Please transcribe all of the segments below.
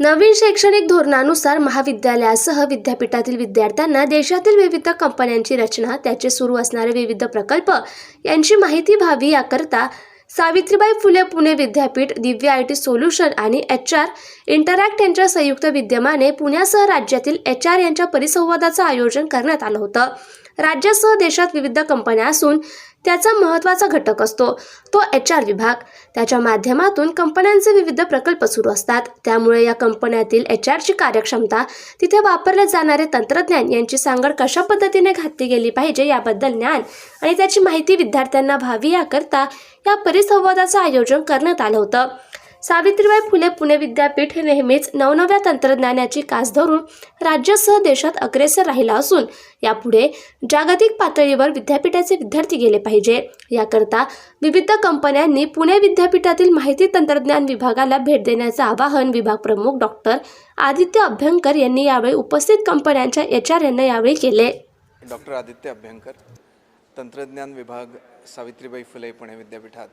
नवीन शैक्षणिक धोरणानुसार महाविद्यालयासह विद्यापीठातील विद्यार्थ्यांना देशातील विविध कंपन्यांची रचना त्याचे सुरू असणारे विविध प्रकल्प यांची माहिती व्हावी याकरता सावित्रीबाई फुले पुणे विद्यापीठ D V I T solution आणि एच आर इंटरॅक्ट यांच्या संयुक्त विद्यमाने पुण्यासह राज्यातील एच आर यांच्या परिसंवादाचं आयोजन करण्यात आलं होतं. राज्यासह देशात विविध कंपन्या असून त्याचा महत्त्वाचा घटक असतो. तो एच आर विभाग. त्याच्या माध्यमातून कंपन्यांचे विविध प्रकल्प सुरू असतात. त्यामुळे या कंपन्यातील एच आरची कार्यक्षमता तिथे वापरले जाणारे तंत्रज्ञान यांची सांगड कशा पद्धतीने घातली गेली पाहिजे याबद्दल ज्ञान आणि त्याची माहिती विद्यार्थ्यांना व्हावी याकरता या परिसंवादाचं आयोजन करण्यात आलं होतं. सावित्रीबाई फुले पुणे विद्यापीठ हे नेहमीच नवनव्या तंत्रज्ञानाची कास धरून राज्यासह देशात अग्रेसर राहिला असून यापुढे जागतिक पातळीवर विद्यापीठाचे विद्यार्थी गेले पाहिजे. याकरता विविध कंपन्यांनी पुणे विद्यापीठातील माहिती तंत्रज्ञान विभागाला भेट देण्याचं आवाहन विभाग प्रमुख डॉक्टर आदित्य अभ्यंकर यांनी यावेळी उपस्थित कंपन्यांच्या एच आर यांना यावेळी केले. डॉक्टर आदित्य अभ्यंकर तंत्रज्ञान विभाग सावित्रीबाई फुले पुणे विद्यापीठात.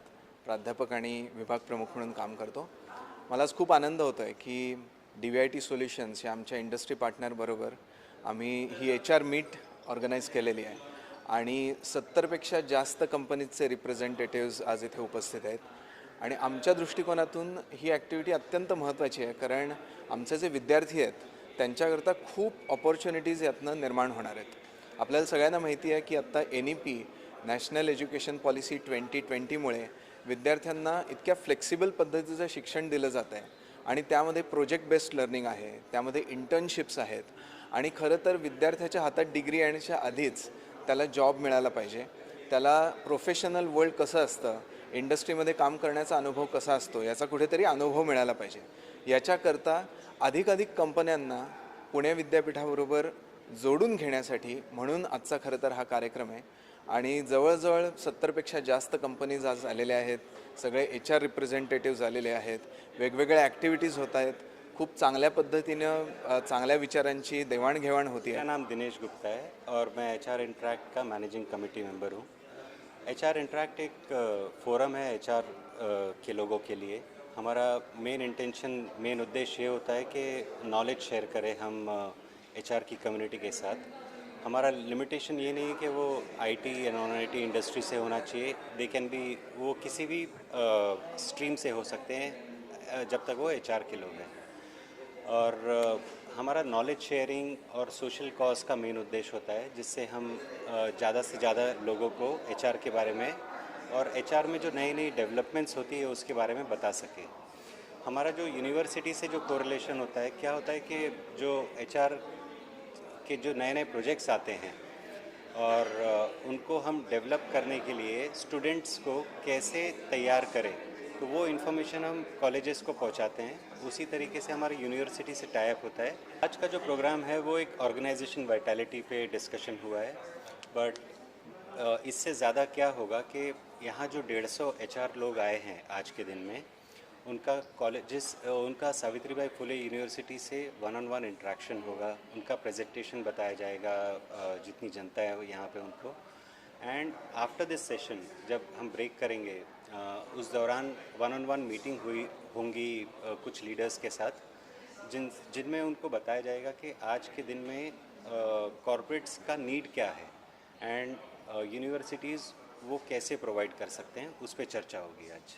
प्राध्यापक आणि विभाग प्रमुख म्हणून काम करतो. मला आज खूप आनंद होतो आहे की D V I T solutions या आमच्या इंडस्ट्री पार्टनरबरोबर आम्ही ही एच आर मीट ऑर्गनाईज केलेली आहे. आणि सत्तरपेक्षा जास्त कंपनीजचे रिप्रेझेंटेटिव्ज आज इथे उपस्थित आहेत. आणि आमच्या दृष्टिकोनातून ही ॲक्टिव्हिटी अत्यंत महत्त्वाची आहे कारण आमचे जे विद्यार्थी आहेत त्यांच्याकरता खूप ऑपॉर्च्युनिटीज यातनं निर्माण होणार आहेत. आपल्याला सगळ्यांना माहिती आहे की आत्ता N E P national education policy twenty ट्वेंटीमुळे विद्यार्थ्यांना इतक्या फ्लेक्सिबल पद्धतीचं शिक्षण दिलं जातं आहे. आणि त्यामध्ये प्रोजेक्ट बेस्ड लर्निंग आहे त्यामध्ये इंटर्नशिप्स आहेत. आणि खरं तर विद्यार्थ्याच्या हातात डिग्री येण्याच्या आधीच त्याला जॉब मिळाला पाहिजे. त्याला प्रोफेशनल वर्ल्ड कसं असतं इंडस्ट्रीमध्ये काम करण्याचा अनुभव कसा असतो याचा कुठेतरी अनुभव मिळाला पाहिजे. याच्याकरता अधिकाधिक कंपन्यांना पुणे विद्यापीठाबरोबर जोडून घेण्यासाठी म्हणून आजचा खरं तर हा कार्यक्रम आहे. आणि जवळजवळ सत्तरपेक्षा जास्त कंपनीज आज आलेल्या आहेत. सगळे एच आर रिप्रेझेंटेटिव्ह आलेले आहेत. वेगवेगळ्या ॲक्टिव्हिटीज होत आहेत. खूप चांगल्या पद्धतीनं चांगल्या विचारांची देवाणघेवाण होती मेरा आहे नाम दिनेश गुप्ता है और मैं एच आर इंट्रैक्ट का मैनेजिंग कमेटी मेंबर हूँ. एच आर इंट्रैक्ट एक फोरम है एच आर के लोगों के लिए। हमारा मेन इंटेंशन मेन उद्देश्य ये होता है कि नॉलेज शेयर करें हम एच आर की कम्युनिटी के साथ। हमारा लिमिटेशन ये नहीं है कि वो आईटी या नॉन आईटी इंडस्ट्री से होना चाहिए। दे कैन बी वो किसी भी स्ट्रीम से हो सकते हैं जब तक वो एच आर के लोग हैं। और हमारा नॉलेज शेयरिंग और सोशल कॉज का मेन उद्देश्य होता है, जिससे हम ज़्यादा से ज़्यादा लोगों को एचआर के बारे में और एचआर में जो नई नई डेवलपमेंट्स होती है, उसके बारे में बता सकें। हमारा जो यूनिवर्सिटी से जो कोरिलेशन होता है, क्या होता है कि जो एचआर के जो नए नए प्रोजेक्ट्स आते हैं और उनको हम डेवलप करने के लिए स्टूडेंट्स को कैसे तैयार करें तो वो इन्फॉर्मेशन हम कॉलेजेस को पहुंचाते हैं। उसी तरीके से हमारी यूनिवर्सिटी से टाइप होता है। आज का जो प्रोग्राम है वो एक ऑर्गेनाइजेशन वाइटैलिटी पे डिस्कशन हुआ है। बट इससे ज़्यादा क्या होगा कि यहाँ जो डेढ़ सौ एच लोग आए हैं आज के दिन में उनका कॉलेजेस उनका सावित्रीबाई फुले यूनिवर्सिटी से वन ऑन वन इंट्रैक्शन होगा, उनका प्रेजेंटेशन बताया जाएगा जितनी जनता है यहाँ पे उनको। एंड आफ्टर दिस सेशन जब हम ब्रेक करेंगे उस दौरान वन ऑन वन मीटिंग हुई, होंगी कुछ लीडर्स के साथ, जिन, जिनमें उनको बताया जाएगा कि आज के दिन में कॉरपोरेट्स का नीड क्या है। एंड यूनिवर्सिटीज़ वो कैसे प्रोवाइड कर सकते हैं, उस पर चर्चा होगी आज।